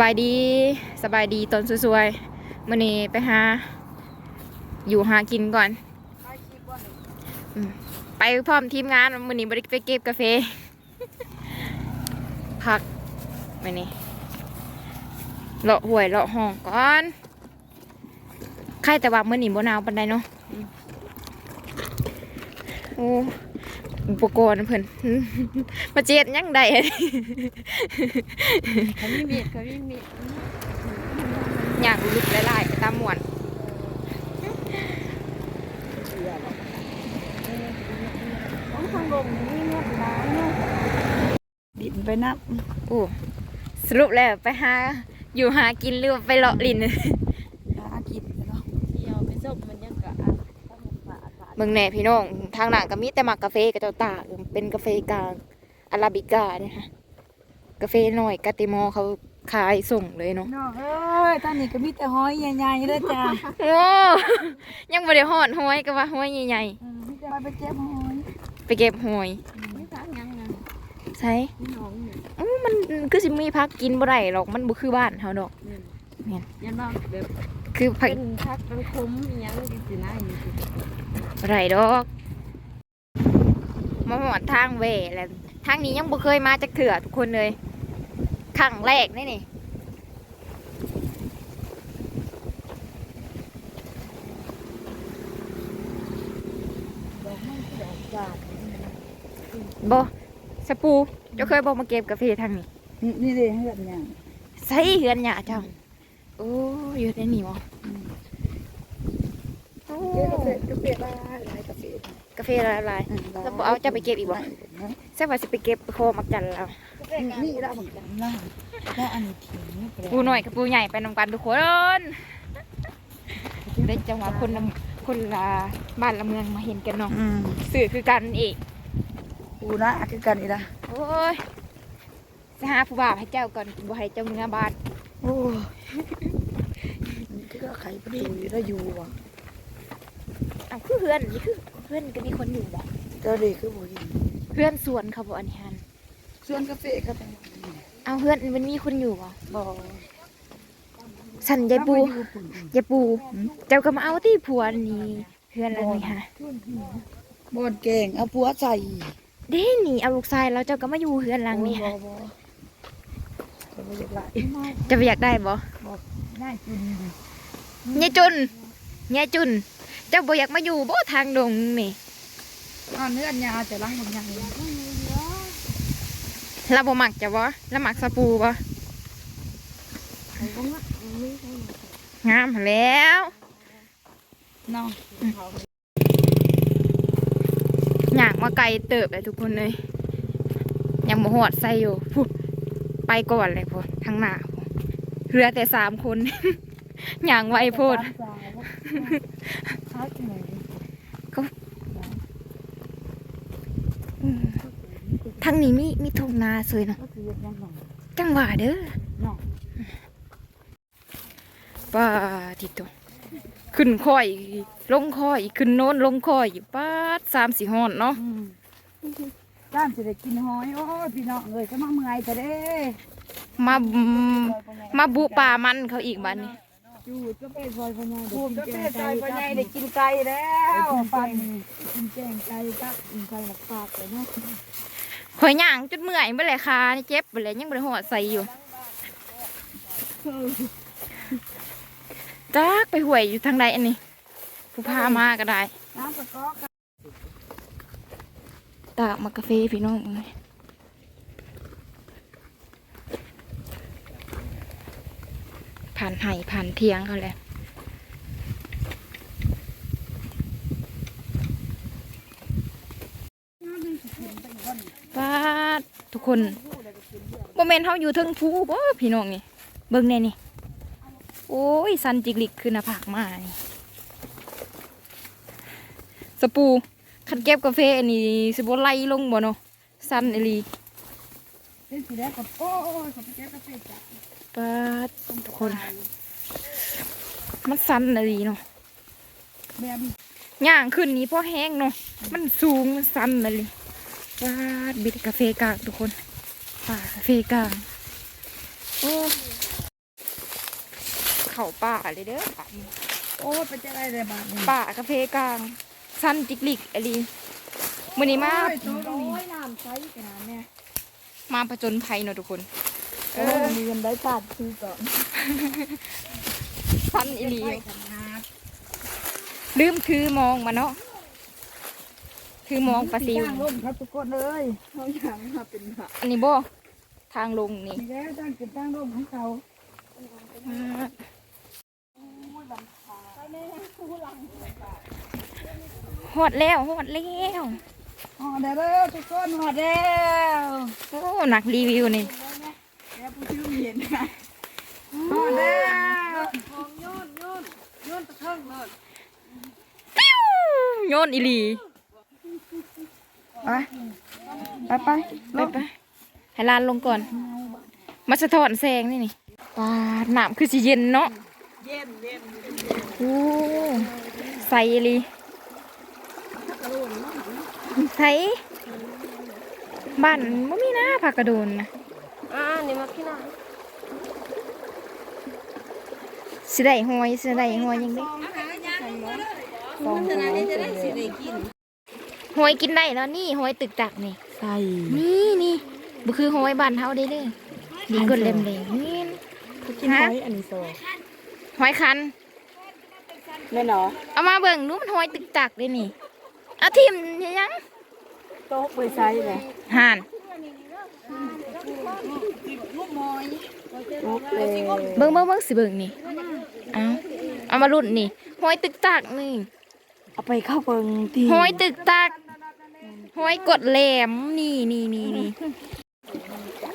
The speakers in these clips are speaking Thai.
บายดีสบายดีตอนสวยๆมื่อนี้ไปหา อยู่หากินก่อนอืมไปพร้อมทีมงานมื่อนี้บริไปเก็บกาแฟพักมื่อนี้เลาะห่วยเลาะห้องก่อนใครแต่ว่ามื่อนี้บ่หนาวปันใดเนาะโอ้ อุปกรณ์เพิ่นมาเจ็ดยังไดเขามีมีดเขามีมีดอยากลุกหลายๆไปตามหมวนของทางลมนี่เนี่ยร้ายเนาะดินไปนับโอ้สรุปแล้วไปหาอยู่หากินหรือว่าไปเลาะลิน หากินเนาะเที่ยวไปส้มมันยังกะอะต้องฝาฝา เมืองแหน่พี่น้อง ทางหนังก็มีแต่หมักกาแฟกับเจ้าตากเป็นกาแฟกลางอาราบิก้าเนี่ยค่ะกาแฟหน่อยกาติมอเขาขายส่งเลยเนาะน้องเอ้ยตอนนี้ก็มีแต่หอยใหญ่ๆเลยจ้าโอ้ยังบ่ได้หอดห้อยก็ว่าห้อยใหญ่อืมมีแต่ว่าไปเจ็บหอยๆไปเก็บห้อยไม่ทางยังไงใช่พี่น้องเนี่ยอู้มันคือสิมีพักกินบ่ได้หรอกมันบ่คือบ้านเฮาดอก เนี่ยยันว่าแบบคือพักเป็นพักเป็นคุ้มอิหยังดีสินะอย่างนี้สิบ่ ได้ดอกมาหอดทางเว่แล้วทางนี้ยังบ่เคยมาจักเถื่อทุกคนเลยครั้งแรกนี่นี่ดอกมันดอกบาดบ่สปูเจ้าเคยบ่มาเก็บกาแฟทางนี้ นี่เลยให้แบบยังใส่เฮือนหยาเจ้าโอ้อยู่ในนี่ บ่โอ้เกาแฟกาแฟบ้าหลายกาแฟกาแฟละลายแล้วบ่เอาเจะไปเก็บอีกบ่ใช่ว่าสิไปเก็บโคมักจันแล้วนี่เราเหมือนกันล่าแล้วอันนี้ถิงปูหน่อยกับปูใหญ่ไปนำกันทุกคนได้จังหวะคนละคนละบ้านละเมืองมาเห็นกันเนาะอืมสื่อคือกันอีกปูนะคือกันอีละโอ้ยจะหาผู้บ่าวให้เจ้าก่อนบ่ให้เจ้าเนื้อบ้านโอ้ยนี่ก็ไข่ประตูอยู่แล้วอยู่ว่ะเอาคือเพื่อนนี่คือเพื่อนก็มีคนอยู่บ่เจ้าเด็กคือบ่ยินเพื่อนสวนเขาบ่อันนี้ฮันส่วนกาแฟก็ต้องเอาเพื่อนมันมีคนอยู่บ่บ่สันยายปูอยู่ปุ่นยายปูเจ้าก็มาเอาที่ผัวนี่เพื่อนอะไรนี่ฮะบ่อนแกงเอาผัวใส่เด้นี่เอาลูกชายแล้วเจ้าก็มาอยู่เพื่อนหลังนี่บ่ฮะบ่ก็บ่อยากไล่จะไปอยากได้บ่ได้จุนยายจุนยายจุนเจ้าบ่อยากมาอยู่บ่ทางดงนี่อ่าเนื้อยาจะล้างบ่ยังเราบ่มักจะบ่เรามักสปูบ่ไข่บ่งะงามแล้วน้องอยากมาไกลเติบเลยทุกคนเลยยังบ่หอดใส่อยู่พูดไปก่อนเลยพูดทางหน้าพูดเหลือแต่สามคนอย่างไวโพูด พักไหนทางนี้มีมีทงนาสวยเนาะก็คือยังน้องจังหวะเด้อน้องป้าทิโตขึ้นคอย ลงคอย ขึ้นโน้นลงคอยอยู่ป้าดสามสี่หอนเนาะอืมด้านจะได้กินหอยโอ้ยพี่น้องเอ้ยก็มาเมื่อยจะได้มามาบุป่ามันเขาอีกบ้านนี้ จูดก็เป็นซอยพญายก็เป็นซอยพญายได้กินไก่แล้วปันกินแกงไก่กับกินไก่หลักปากเลยเนาะคอยย่างจนเมื่อยไปเลยค่ะนี่เจ็บไปเลยยังบ่ไปหอดใส่อยู่จักไปห่วยอยู่ทางใดอันนี้ ผู้พามาก็ได้น้ำกระกอกตากมากาแฟพี่น้องเอ้ย ผ่านไห่ผ่านเทียงเขาแหละป้าดทุกคนโมเมนต์เขาอยู่เทึงภูบ่พี่น้องนี่ เบิ่งแน่นี่ โอ้ย สันจิกลิกคือหน้าผากมานี่สปูคันเก็บกาแฟนนี้สิบไล่ลงบ่เนาะสันอลีเป็นสีแดงกับโอ้ยกับแก้กาแฟจ้ะ ปาดทุกคน มันสันอีหลีเนาะแบบย่างขึ้นนี้เพราะแห้งเนาะมันสูงมันสันอีหลีปาดบิดกาแฟกลางทุกคนป่ากาแฟกลางโอ้เข้าป่าเลยเด้อป่านี่โอ้ไปจะได้เลยบาทนี่ป่ากาแฟกลาง สั้นจิกลิกอะไรมื้อนี้มาโอ้ยตัวน้อยน้ำใสขนาดเนี้ยมาผจญภัยเนาะทุกคน เออมีเงินได้ปาดคือก่อนสั้นอีหลีขนาดลืมถือมองมาเนาะถือมองปลาซิวจ้างร่มครับทุกคนเลยเขาอยากมาเป็นพระอันนี้บ่ทางลงนี่มีแล้วจ้างเป็นจ้างร่มของเขาหอดแล้วหอดแล้วอ๋อเด้อเด้อทุกคนหอดแล้วโอ้หนักรีวิวนี่แล้วผู้ ชื่อเห็นนะหอดแล้วของโยนโยนโยนตะเทิงเลยปิ้วโยนอีหลีไปไปไปไปไปให้ลานลงก่อน มาสะท้อนแสงนี่นี่ปาหนามคือสิเย็นเนาะเย็นเย็นโอ้ใส่อีหลีใส่บ้านบ่มีนะผักกระโดนนะ อ่านี่มาขี้หน้าสิได้หอยสิได้หอยยังไงฟองขนาดนี้จะได้สิได้กินหอยกินได้แล้วนี่หอยตึกตักนี่ใส่นี่นี่บ่คือหอยบ้านเฮาได้เด้อนี่กดเล่มเลยนี่กินหอยอันนี้โซ่หอยคันแม่หนอเอามาเบิ่งดูมันหอยตึกตักได้นี่เอาทิ่มยังโต๊ะไปใส่เลยห่านโอ เคเบิ่งเบิ่งเบิ่งสิเบิ่งนี่เอาเอามารุ่นนี่หอยตึกตักนี่เอาไปเข้าเบิงทีหอยตึกตักหอยกดแหลมนี่นี่นี่นี่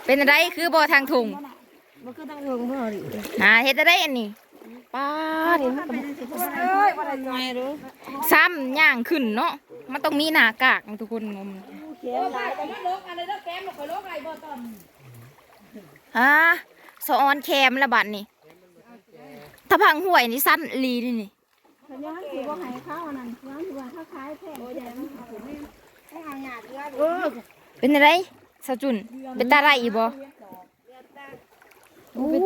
เป็นอะไรคือบ่อทางถุงมันก็ต้องเบิงเมื่อดิหาเฮ็ดอะไรอันนี้ป้าดเอ้ยว่าได้ไงรู้ซ้ำย่างขึ้นเนาะมันต้องมีหน้ากากทุกคนงมเขียนหลายแต่ไม่ลกอะไรแล้วแกมบ่เคยลกอะไรบ่ตอน ฮะสะออนแคมละบัดนี่ถ้าพังห่วยนี่สั้นอีหลีนี่นี่สัญญาณคือว่าให้ข้าวนั่นย้อนคือว่าถ้าขายแพงโอ้ยมันให้เอาหยาดเลือดเออเป็นอะไรสะจุนเป็นตาไรอีบ่โอ้ย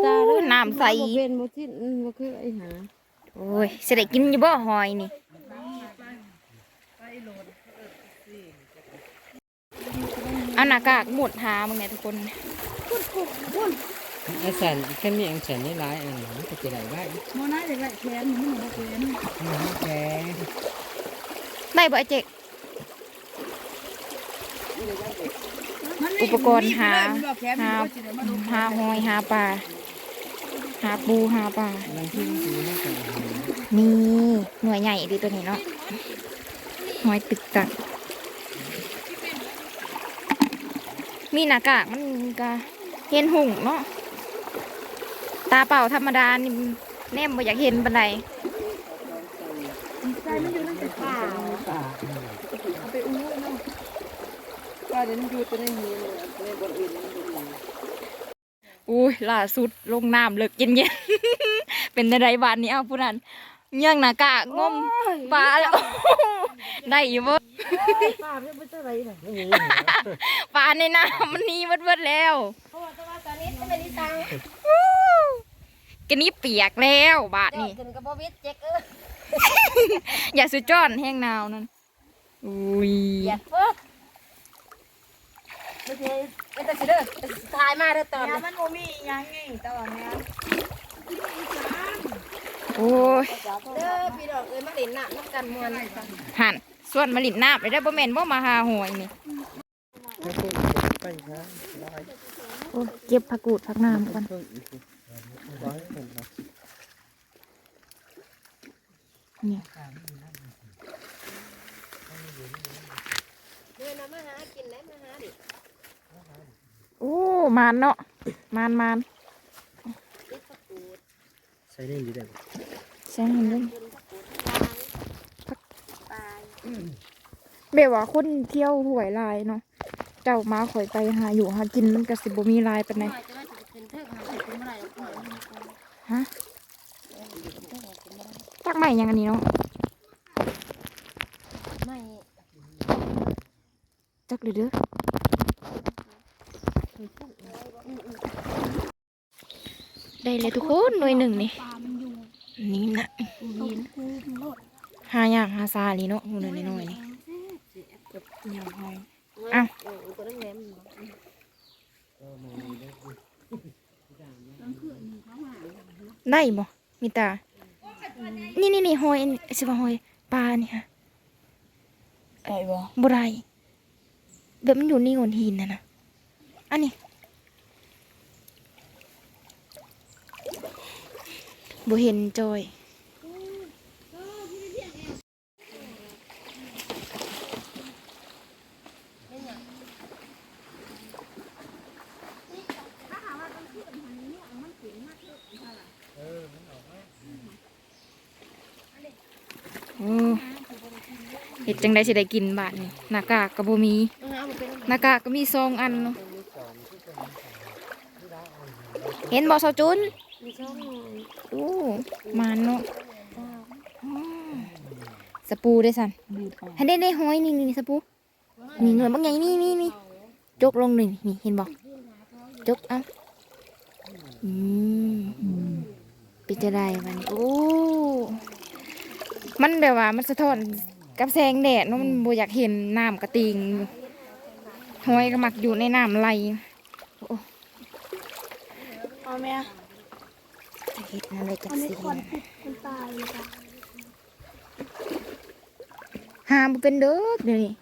น้ำใสเป็นบ่จิ้นบ่คือไอ้หาโอ้ยสิได้กินอยู่บ่หอยนี่เอาหน้ากากหมดหามึงเนี่ยทุกคน ไอ้แสนแค่นี้เองแสนนี่ร้ายเองมันจะได้ได้โมน่าจะได้แขนมันบ่แขนมันแกได้บ่ไอเจกอุปกรณ์หาหาหาหอยหาปลาหาปูหาปลานี่หน่วยใหญ่ดีตัวนี้เนาะหอยตึกตักมีหน้ากากมันก็ เห็นหุ่งเนาะตาเปล่าธรรมดานี่แนมบ่อยากเห็นบันไดใจมันอยู่นั่นแต่ป่าป่าไปอู้เนาะป่าเดี๋ยวมันอยู่ตัวนี้มีในบริเวณนี้อุ้ยล่าสุดลงน้ำเลิกเย็นๆเป็นในไรบ้านนี้เอาผู้นั้นเยื่องหน้ากากงมปลาแล้วได้อยู่บ่ ป่าไม่ใช่ไรเลยปลาในน้ำมันหนีเบิดๆแล้วเพราะว่าตัวตอนนี้ก็ไม่ได้ตังค์กันนี้เปียกแล้วบาทนี่กินกับบ่วิทเจ๊กเอออย่าสุดจอนแห้งนาวนั่นอุ้ยเหยียดเพิ่มไม่ใช่ไม่ต้องสิเด้อทายมาเด้อตอนนี้มันบ่มียังไงตอนนี้โอ้ยเด้อพี่ดอกเอ้ยมาเล่นน้ำน้ำกันมวนหัน ส่วนมาลินน้ำไปได้บ่แม่นบ่มาหาหอยนี่ไปครับโอ้ยเก็บผักกูดผักน้ำก่อนร้อยคนครับเนี่ยเดินมาหากินได้มาหาดิโอ้มานเนาะมานมานใช้ได้ดีได้ใช่เห็นเลยตายเบว่าคนเที่ยวหวยลายเนาะเจ้ามาข่อยไปหาอยู่หากินมันก็สิบ่มีลายปานใดจะว่าจะเป็นเทิงหาสิเป็นเมื่อไหร่ปล่อยมันฮะตักใหม่ยังอันนี้เนาะไม่จักเลยเด้อได้เลยทุกคนหน่วยหนึ่งนี่นี่นะ หินคูมรถหาอย่างหาซาลีเนาะหูน้อยน้อยๆนี่กับยำหอยอ้าวก็ได้แม่ได้บ่มีตา นี่นี่นี่หอยอันสิว่าหอยปลานี่ฮะไก่บ่บ่ได้แบบมันอยู่นี่งนหินน่ะนะอันนี้บ่เห็นจอย โอ้ เห็ดจังได้สิได้กินบาทนี่หน้ากากก็บ่มีหน้ากากก็มีซองอันเนาะเห็นบ่ซอจุนโอ้มาเนาะอ๋อสปูได้สันดูดออกให้ได้ได้หอยนี่นี่สปูนี่หน่วยบางอย่างนี่นี่นี่จกลงหนึ่งนี่เห็นบ่จกเอะอืมเป็นจะได้มันโอ้มันแบบว่ามันสะท้อน กับแสงแดดเนาะมันบ่อยากเห็นน้ำกระติงหอยก็มักอยู่ในน้ำไหลโอ้เอาแม่จะเห็ดอะไรจักสีคนตายเลยค่ะหาบ่เป็นเด้อเดี๋ยวนี้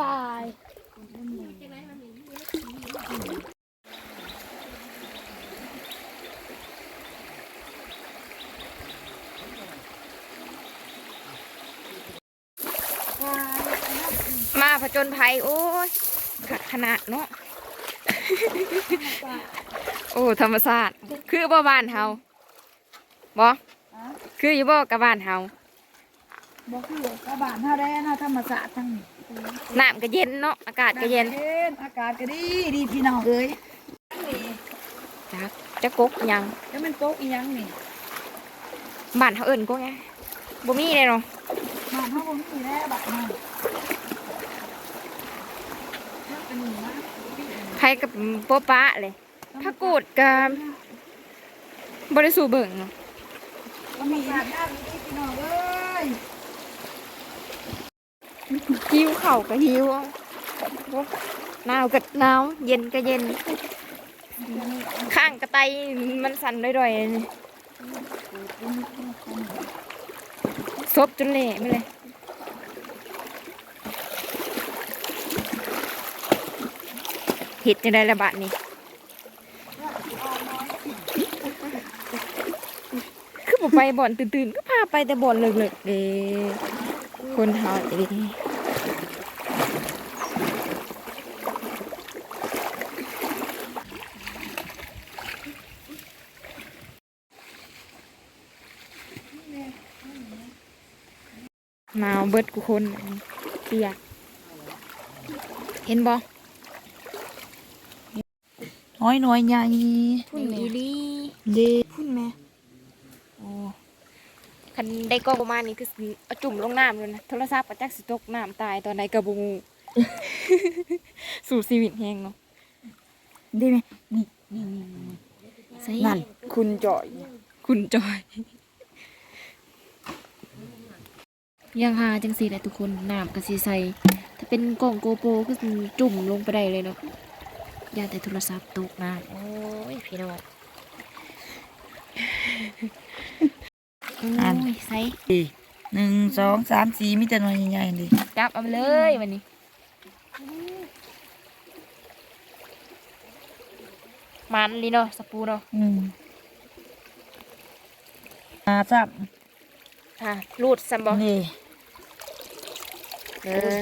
ตาย มา ผจญภัย โอ้ยขขนาดเนาะ โอ้ธรรมชาติคือบ่บ้านเฮาบ่คืออยู่บ่กับบ้านเฮาบอกคือกระบาดท่าแดนท่าธรรมศาสตร์ทั้งนี้น้ำก็เย็นเนาะอากาศก็เย็นเย็น อากาศก็ดีดีพี่น้องเอ้ยจักจะกกหยังแล้วมันโต๊ะอีหยังนี่บ้านเฮาเอิ้นกกหยังบ่มีเลยเนาะบ้านเฮาบ่มีแล้วบ้านเฮาแล้วเป็นหนึ่งนะ ไผกับโปะปะเลยถ้ากูดกับ่ได้สู่เบิ่งเนาะก็มีอาบน้ำดีพี่น้องเอ้ยหิวข้าวก็หิวโอ้หนาวก็หนาวเย็นก็เย็น ข้างกระไตมันสั่นด้อยๆนี่ซบจนเละไปเลย ห็ดจะได้ระบาดนี่คือผมไปบ่อนตื่นๆก็พาไปแต่บ่อนเลิกๆเด้คนเฮาจะดีหนาวเบิดกูคนเปียกเห็นบ่ น้อยน้อยใหญ่พุ่นอีหลีเด้พุ่นแม่โอ้คันได้ก็ประมาณนี้คือสิเอาจุ่มลงน้ำเลยนะโทรศัพท์ประจักสิตกน้ำตายตอนใดกระบูสู่ชีวิตแหงเนาะได้ไหมนี่นี่นี่นี่ใส่นั่นคุณจ่อย คุณจอยยังหาจังสีแหละทุกคนน้ำกะสีใสถ้าเป็นกล่องโกโปรก็สิจุ่มลงไปได้เลยเนาะอ ย่าแต่โทรศัพท์ตกน้ำโอ้ยพี่น้องโอ้ยใส่หนึ่งสองสามสี่มีแต่น้อยใหญ่ๆเลยจับเอาไปเลยวันนี้มันลีเนาะสปูเนาะอืมอ่าจับค่ะรูดซัมบอนี่เออ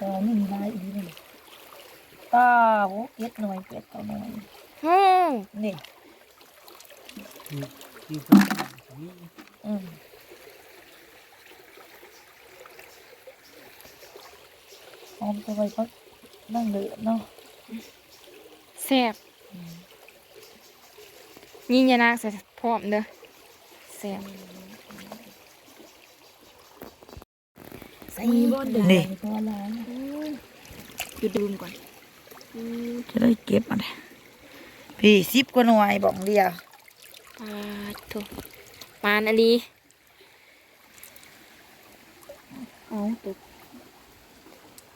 ตอไม่มีลายอีกนี่ตาโอ้เก็ดหน่อยเก็ดต่อหน่อยโอ้นี่ที่ฟ้านี่อืมหอมตัวไปก็นั่งเหลือเนาะแซ่บยิงยานางใส่พร้อมเด้อแซ่บ ส่บนเด็กนี่พอแล้วหยุดดูมก่อน จะได้เก็บมันพี่สิบกว่าหน่วยบอกเดียวปาดโถูปานอลีเอาตก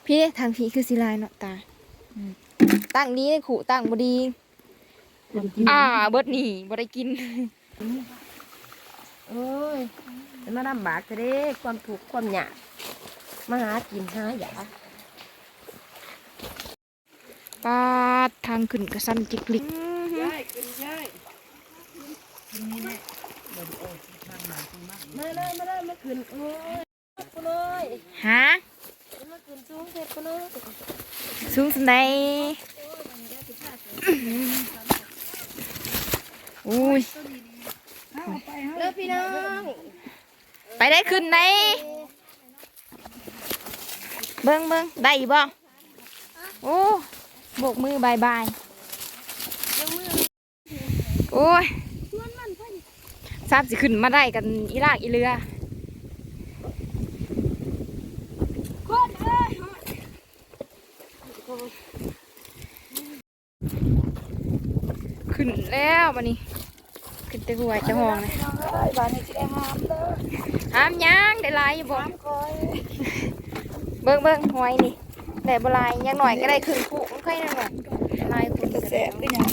พี่ทางพี่คือสิลายเนาะตา ตั้งนี้ขู่ตั้งบดี อ่าเบิดหนี่บ่ได้กินเอ้ยมันมาลำบากจะได้ความถูกข์ความหยาบ มาหากินหาหยาปาดทางขึ้นกระสันจิกลิกมาเลยมาเลยมาขึ้นโอ้ยมาเลยฮะมาขึ้นสูงเสร็จมาเลยสูงสันใดอุ้ยเลิกพี่น้องไปได้ขึ้นไหน เบิ้งเบิ้งได้อีกบ่โอ้โบกมือบายบายโอ้ยทราบสิขึ้นมาได้กันอีลากอีเรือขึ้นแล้ววันนี้ ขึ้นแต่หัวจะห้องนะบ้านนี้จะได้ห้ามเลยห้ามย่างได้หลายอยู่บ่คอย เบิ้งเบิ้งหอยนี่แต่บลายยังหน่อยก็ได้ครึ่งคู่ค่อยนั่นแหละหลายคุณจะแสบด้วยยัง